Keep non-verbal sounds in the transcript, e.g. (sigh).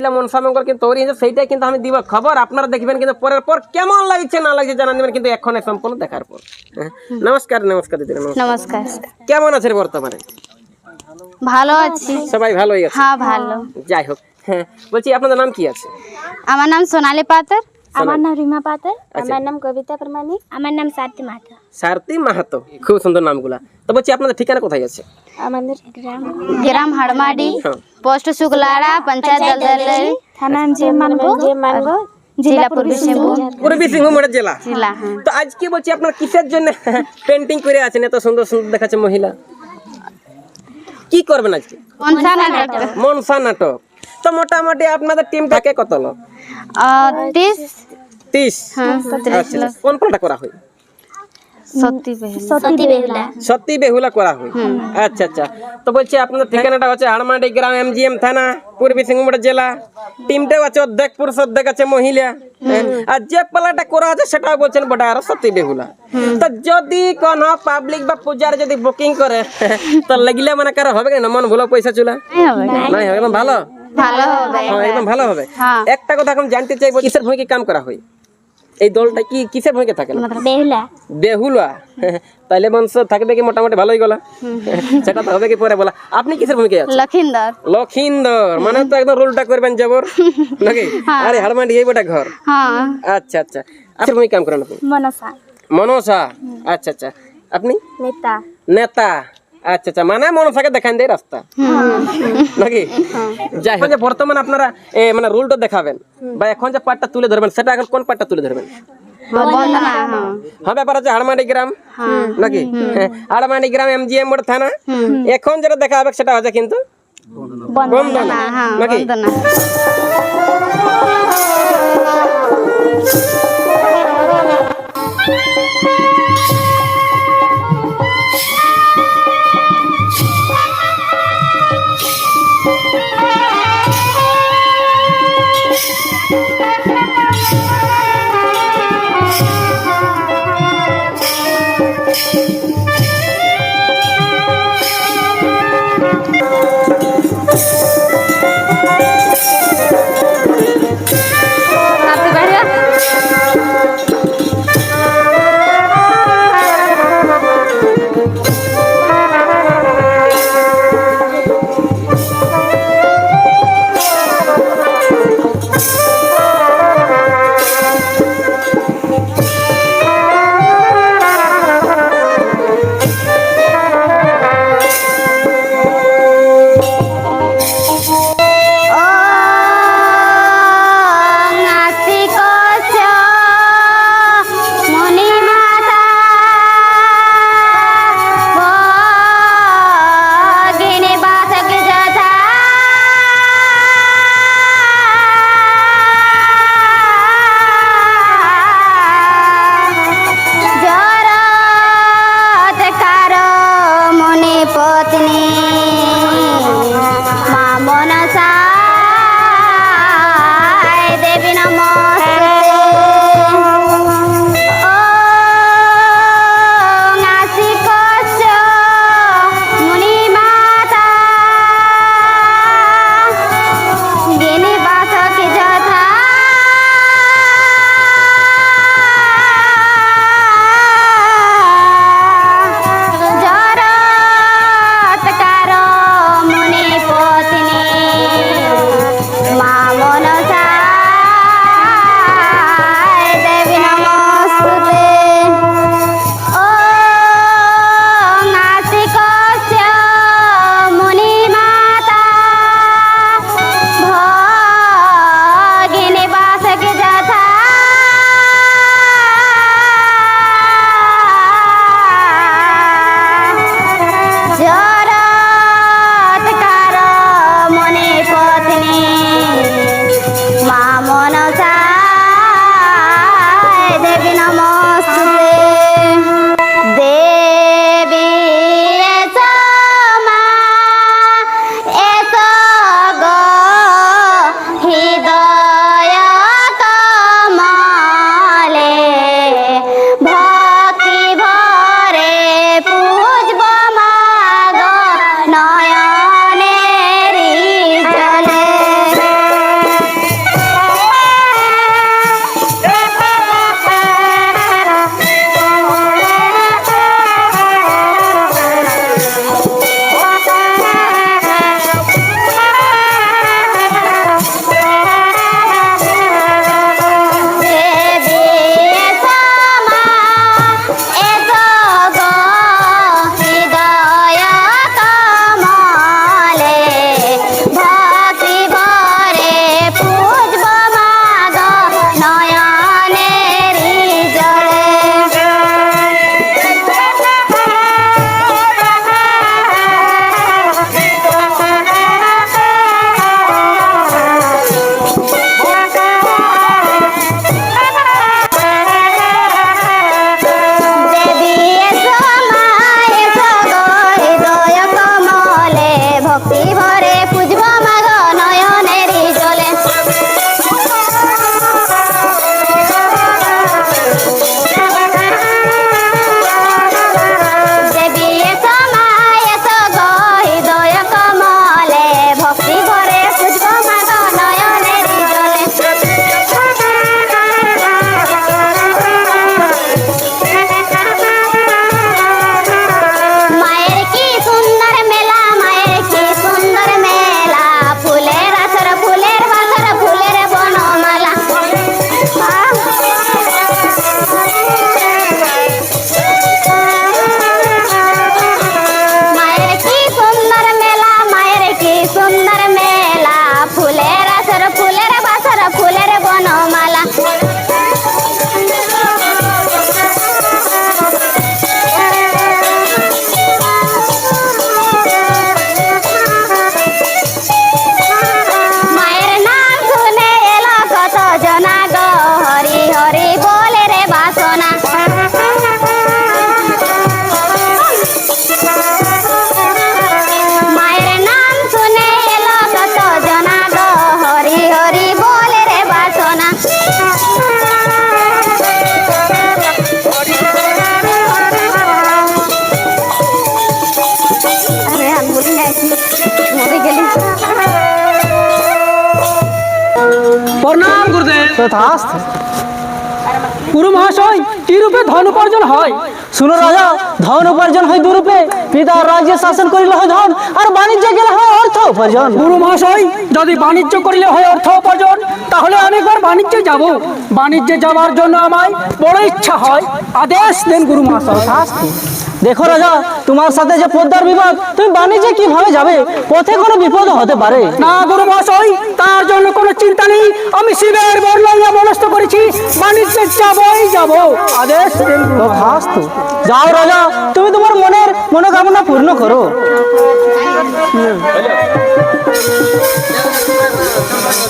মহিলা মনসা মঙ্গল কিন্তু তৈরি হয়েছে সেইটাই কিন্তু আমি দিব খবর। আপনারা দেখবেন কিন্তু পরের পর কেমন লাগছে না লাগছে জানান দেবেন কিন্তু এখন সম্পূর্ণ দেখার পর। হ্যাঁ। নমস্কার নমস্কার দিদি নমস্কার। কেমন আছেন বর্তমানে? ভালো আছি। সবাই ভালোই আছে? হ্যাঁ ভালো। যাই হোক হ্যাঁ বলছি আপনাদের নাম কি আছে? আমার নাম সোনালী পাতর। আমার নাম রিমা পাতর আমার নাম কবিতা প্রমাণিক আমার নাম সারথী মাথা সারথী মাহাতো খুব সুন্দর নামগুলা। তো বলছি আপনাদের ঠিকানা কোথায় আছে? আমাদের গ্রাম গ্রাম হাড়মাডি হ্যাঁ। পোস্ট শুক্লাড়া পঞ্চায়েত দলদলি থানা যে মানবো যে মানবো জেলা পূর্বী সিংভূম পূর্বী সিংভূম জেলা। জেলা হ্যাঁ। তো আজকে বলছি আপনার কিসের জন্য (laughs) পেন্টিং করে আছেন? এত সুন্দর সুন্দর দেখাচ্ছে মহিলা। কি করবেন আজকে? মনসা নাটক। মনসা নাটক। তো মোটামুটি আপনাদের টিম থাকে কত লোক? তিরিশ। হ্যাঁ আচ্ছা আচ্ছা। কোন পাল্টা করা হয়? সত্যি বেহুলা। করা হয়? আচ্ছা আচ্ছা। তো বলছি আপনাদের ঠিকানাটা হচ্ছে হাড়মাটি গ্রাম এমজিএম থানা পূর্বী জেলা। টিমটাও আছে অর্ধেক পুরুষ অর্ধেক আছে মহিলা। হ্যাঁ। আর যে পালাটা করা আছে সেটাও বলছেন বটা আর সত্যি বেহুলা। তো যদি কোন পাবলিক বা পূজার যদি বুকিং করে (laughs) তো লাগলে মানে কারও হবে না? মন ভুলো পয়সা চুলা? নাই হবে। নাই হবে। একদম ভালো? ভালো হবে। হ্যাঁ একদম ভালো হবে। হ্যাঁ। একটা কথা এখন জানতে চাইব কিসের ভূমিকে কাম করা হয়? এই দলটা কি কিসের ভূমিকে থাকে বেহুলা। বেহুলা। তাইলে বংশ থাকবে কি মোটামুটি ভালোই গলা? সেটা তো হবে কি পরে বলা। আপনি কিসের আছেন? লখিন্দর লক্ষিন্দর। মানে তো একদম রোলটা করবেন জবর। (laughs) নাকি? আরে হারমান্ডি এই বটা ঘর। হ্যাঁ। আচ্ছা আচ্ছা। আপনি ভূমিকা কাম করেন আপনি? মনসা। মনসা। আচ্ছা আচ্ছা। আপনি? নেতা। নেতা। আচ্ছা আচ্ছা মানে মনসাকে দেখান দেয় রাস্তা। নাকি? যাই হোক বর্তমানে আপনারা মানে রুলটা দেখাবেন। বা এখন যে তুলে ধরবেন সেটা এখন কোন তুলে ধরবেন? হ্যাঁ হ্যাঁ ব্যাপার হচ্ছে হাড়মাটি গ্রাম নাকি? হ্যাঁ, হাড়মাটি গ্রাম এমজিএম মোড় থানা। এখন যেটা দেখা হবে সেটা হচ্ছে কিন্তু বন্দনা হ্যাঁ নাকি? বন্দনা। প্রণাম গুরুদেব। কি রূপে ধন উপার্জন হয়? শুনো রাজা, ধন উপার্জন হয় দুরূপে পিতা রাজ্য শাসন করিলে হয় ধন, আর বাণিজ্য গেলে হয় অর্থ উপার্জন। গুরু মহাশয়, যদি বাণিজ্য করিলে হয় অর্থ উপার্জন, তাহলে আমি একবার বাণিজ্যে যাব। বাণিজ্যে যাওয়ার জন্য আমায় বড় ইচ্ছা হয়। আদেশ দেন গুরু মহাশয়। দেখো রাজা তোমার সাথে যে পদ্মার বিপদ তুমি বাণিজ্যে কীভাবে যাবে? পথে কোনো বিপদ হতে পারে। না গুরু মহাশয় তার জন্য কোনো চিন্তা নেই। আমি শিবের বর্ণনা মনস্থ করেছি। বাণিজ্যে যাবই যাব। আদেশ তথাস্তু যাও রাজা তুমি তোমার মনের মনোকামনা পূর্ণ করো।